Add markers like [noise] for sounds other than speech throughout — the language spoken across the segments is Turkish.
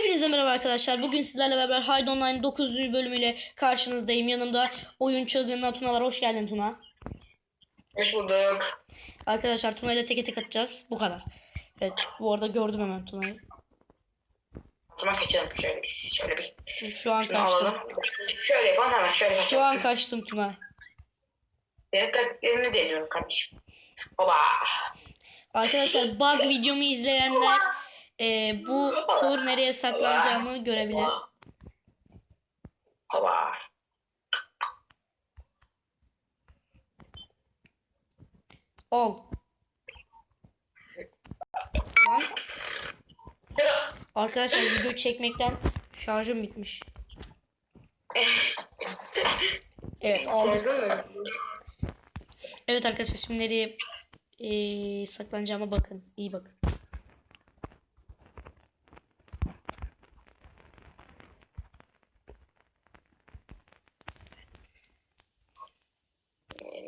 Hepinize merhaba arkadaşlar. Bugün sizlerle beraber Hide Online 9. bölümüyle karşınızdayım. Yanımda oyun çılgınına Tuna var. Hoş geldin Tuna. Hoş bulduk. Arkadaşlar Tuna ile teke tek atacağız. Bu kadar. Evet bu arada gördüm hemen Tuna'yı. Zaman kaçalım şöyle bir şöyle bir. Şu an Şunu kaçtım. alalım. Şöyle yapalım hemen şöyle Şu kaçalım. an kaçtım Tuna. Senin taktiklerini deniyorum kardeşim. Oba. Arkadaşlar bug videomu izleyenler e, bu tur nereye saklanacağımı görebilir. Ol. Lan, Arkadaşlar video çekmekten şarjım bitmiş. Evet aldık. Evet arkadaşlar şimdi nereye eee, saklanacağıma bakın. İyi bakın.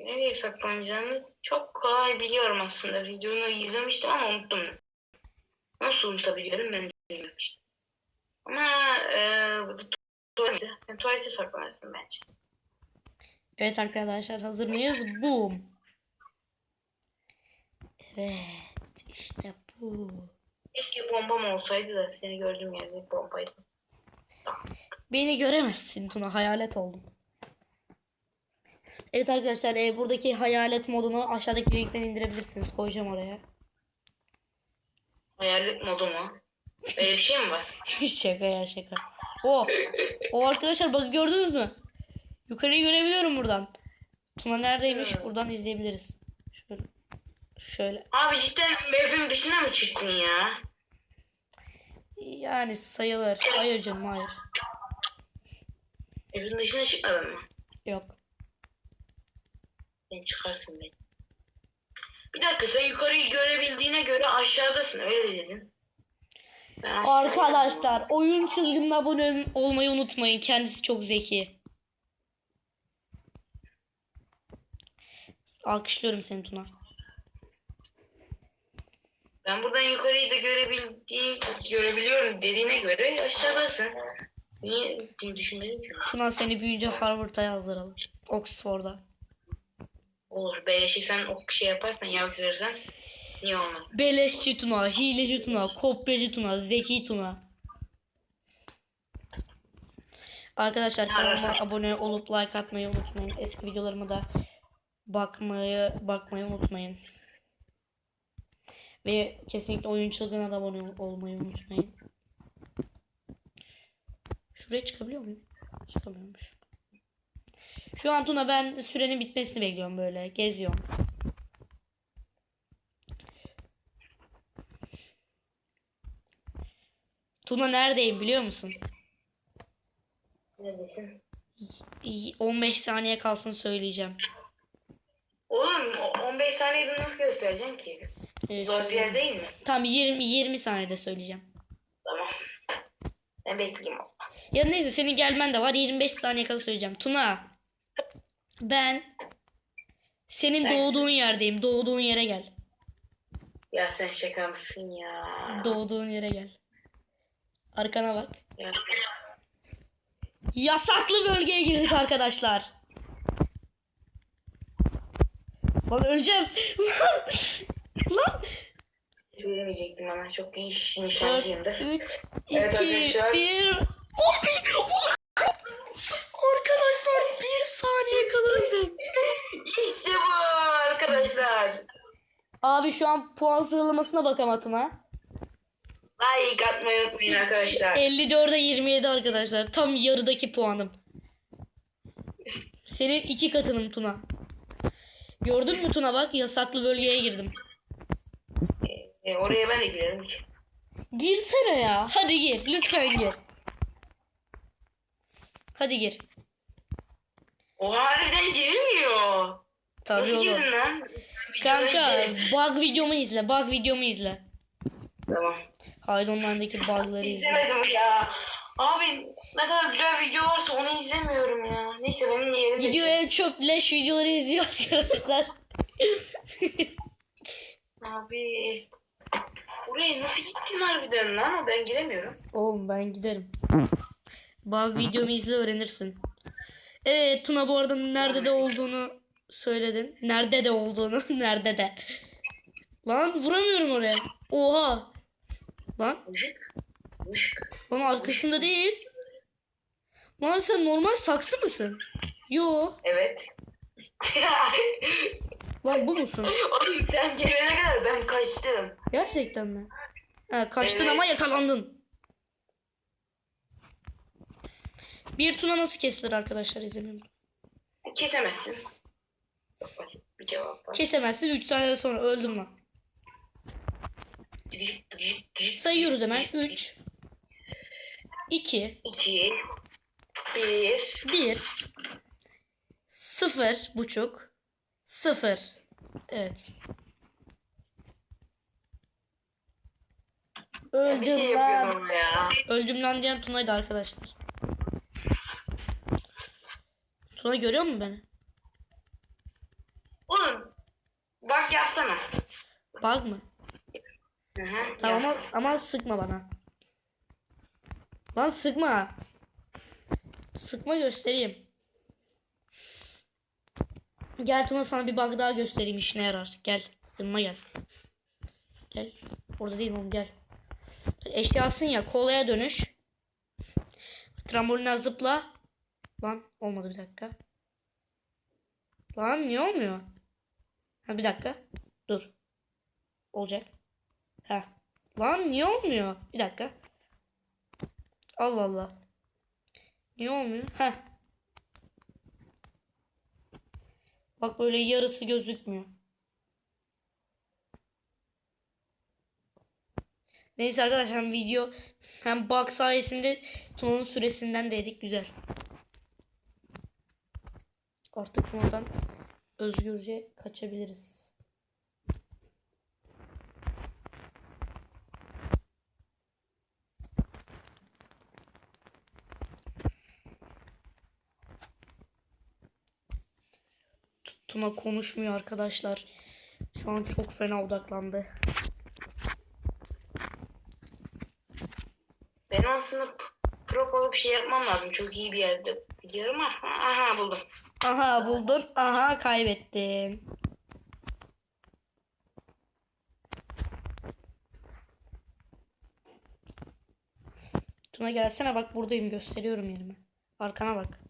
Nereye saklanacağını çok kolay biliyorum aslında. Videonu izlemiştim ama unuttum. Nasıl unutabiliyorum ben de izlemiştim. Ama eee bu tuvalete. Sen tuvalete saklanırsın bence. Evet arkadaşlar hazır mıyız? Boom. Evet işte bu. Keşke bombam olsaydı da seni gördüğüm yerde bombaydı. Beni göremezsin Tuna hayalet oldum. Evet arkadaşlar e, buradaki hayalet modunu aşağıdaki linkten indirebilirsiniz. Koyacağım oraya. Hayalet modu mu? Böyle bir şey mi var? [laughs] şaka ya şaka. O. O arkadaşlar bakın gördünüz mü? Yukarıyı görebiliyorum buradan. Tuna neredeymiş? Buradan izleyebiliriz. Şöyle. Şöyle. Abi cidden map'in dışına mı çıktın ya? Yani sayılır. Hayır canım hayır. Map'in dışına çıkmadın mı? Yok. Ben çıkarsın beni. Bir dakika sen yukarıyı görebildiğine göre aşağıdasın öyle dedin. Ben aşağı- Arkadaşlar oyun çılgınına abone olmayı unutmayın. Kendisi çok zeki. Alkışlıyorum seni Tuna. Ben buradan yukarıyı da görebildiği, görebiliyorum dediğine göre aşağıdasın. Niye düşünmedin ki? Tuna seni büyüyünce Harvard'a yazdıralım. Oxford'a. Olur. Beleşi sen o şey yaparsan yazdırırsan niye olmaz? Beleşçi Tuna, hileci Tuna, kopyacı Tuna, zeki Tuna. Arkadaşlar kanalıma abone olup like atmayı unutmayın. Eski videolarıma da bakmayı bakmayı unutmayın. Ve kesinlikle oyun çılgına da abone ol- olmayı unutmayın. Şuraya çıkabiliyor muyum? Çıkamıyormuş. Şu an Tuna ben sürenin bitmesini bekliyorum böyle. Geziyorum. Tuna neredeyim biliyor musun? Neredesin? İyi, 15 saniye kalsın söyleyeceğim. Oğlum o 15 saniyede nasıl göstereceksin ki? Ee, Zor bir yer değil mi? Tamam 20 20 saniyede söyleyeceğim. Tamam. Ben bekleyeyim. Ya neyse senin gelmen de var 25 saniye kala söyleyeceğim. Tuna ben senin Ben- doğduğun yerdeyim. Doğduğun yere gel. Ya sen şaka mısın ya? Doğduğun yere gel. Arkana bak. Ya. Yasaklı bölgeye girdik arkadaşlar. Lan öleceğim. Lan. Lan. Söylemeyecektim bana. Çok iyi iş 4, nişancıyımdır. 3, Evet 2, arkadaşlar. 1. Oh, bir- oh. Arkadaşlar bir saniye kalırdım. İşte bu arkadaşlar. Abi şu an puan sıralamasına bak ama Tuna. Like atmayı unutmayın arkadaşlar. 54'e 27 arkadaşlar. Tam yarıdaki puanım. Senin iki katınım Tuna. Gördün mü Tuna bak yasaklı bölgeye girdim. E, oraya ben de girerim ki. Girsene ya. Hadi gir. Lütfen gir. Hadi gir. O harbiden girilmiyor. Tabii Nasıl oğlum. girdin lan? Kanka bug videomu izle. Bug videomu izle. Tamam. Haydi onlardaki bug'ları izle. İzlemedim ya. Abi ne kadar güzel video varsa onu izlemiyorum ya. Neyse benim yerim. Gidiyor en çöp leş videoları izliyor arkadaşlar. [laughs] Abi. Oraya nasıl gittin harbiden lan? Ben giremiyorum. Oğlum ben giderim. Bak videomu izle öğrenirsin. Evet Tuna bu arada nerede de olduğunu söyledin. Nerede de olduğunu. [laughs] nerede de. Lan vuramıyorum oraya. Oha. Lan. Lan arkasında değil. Lan sen normal saksı mısın? Yo. Evet. [laughs] Lan bu musun? Oğlum sen gelene kadar ben kaçtım. Gerçekten mi? Ha, kaçtın Evet. ama yakalandın. Bir tuna nasıl kesilir arkadaşlar izlemiyorum. Kesemezsin. Çok basit bir cevap var. Kesemezsin 3 saniye sonra öldüm lan. Sayıyoruz hemen. tıkışık. 3 2 İki. Bir. 1 0 buçuk 0 Evet. Ya bir şey Öldüm lan. ya. Öldüm lan diyen Tuna'ydı arkadaşlar. Tuna görüyor mu beni? Oğlum. Bak yapsana. Bug mı? Hı hı. Tamam ama, ama sıkma bana. Lan sıkma. Sıkma göstereyim. Gel Tuna sana bir bug daha göstereyim işine yarar. Gel. Yanıma gel. Gel. Orada değilim oğlum gel. Eşyasın ya kolaya dönüş. Tramboline zıpla. Lan olmadı bir dakika. Lan niye olmuyor? Ha bir dakika. Dur. Olacak. Ha. Lan niye olmuyor? Bir dakika. Allah Allah. Niye olmuyor? Ha. Bak böyle yarısı gözükmüyor. Neyse arkadaşlar hem video hem bug sayesinde Tuna'nın süresinden de yedik güzel. Artık Tuna'dan özgürce kaçabiliriz. Tuna konuşmuyor arkadaşlar. Şu an çok fena odaklandı. Ben aslında p- prop olup şey yapmam lazım. Çok iyi bir yerde biliyorum ama aha buldum. Aha buldun. Aha kaybettin. Tuna gelsene bak buradayım gösteriyorum yerimi. Arkana bak.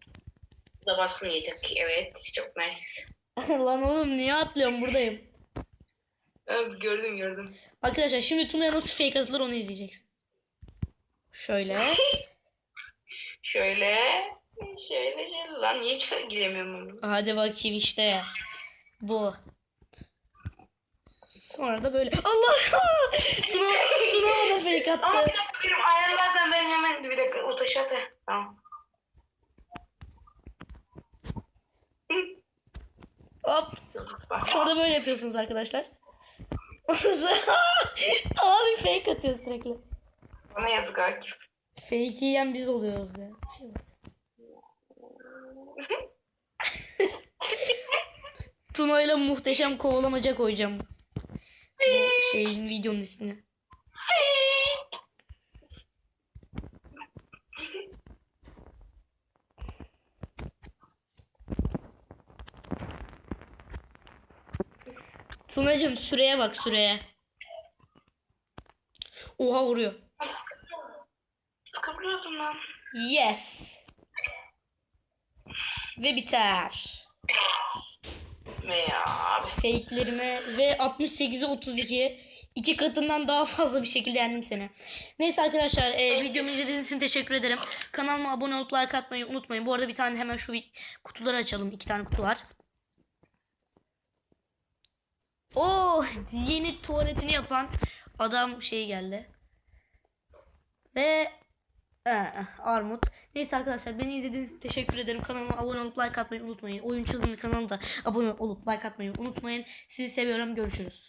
Basın yedik. Evet çok nice. [laughs] Lan oğlum niye atlıyorum buradayım. Gördüm gördüm. Arkadaşlar şimdi Tuna'ya nasıl fake atılır onu izleyeceksin. Şöyle. [laughs] Şöyle. Şöyle şöyle. Lan niye çık giremiyorum bunu? Hadi bakayım işte. Bu. Sonra da böyle. Allah! [laughs] Tuna, Tuna ona fake Ama attı. bir dakika benim ayarlardan ben hemen bir dakika o taşı at. Tamam. Hop. Sonra da böyle yapıyorsunuz arkadaşlar. [laughs] Abi fake atıyor sürekli. Bana yazık Akif. Fake yiyen biz oluyoruz ya. Şey bak. [laughs] Tuna ile muhteşem kovalamaca koyacağım. Bu şeyin videonun ismini. Tunacığım süreye bak süreye. Oha vuruyor. Sıkılıyordum lan. Yes. Ve biter. Ne ya abi. Fake'lerime ve 68'e 32 iki katından daha fazla bir şekilde yendim seni. Neyse arkadaşlar e, videomu izlediğiniz için teşekkür ederim. Kanalıma abone olup like atmayı unutmayın. Bu arada bir tane hemen şu kutuları açalım. İki tane kutu var. Oh yeni tuvaletini yapan adam şey geldi. Ve ee, armut. Neyse arkadaşlar beni izlediğiniz için teşekkür ederim. Kanalıma abone olup like atmayı unutmayın. Oyun Çılgınlık kanalına da abone olup like atmayı unutmayın. Sizi seviyorum. Görüşürüz.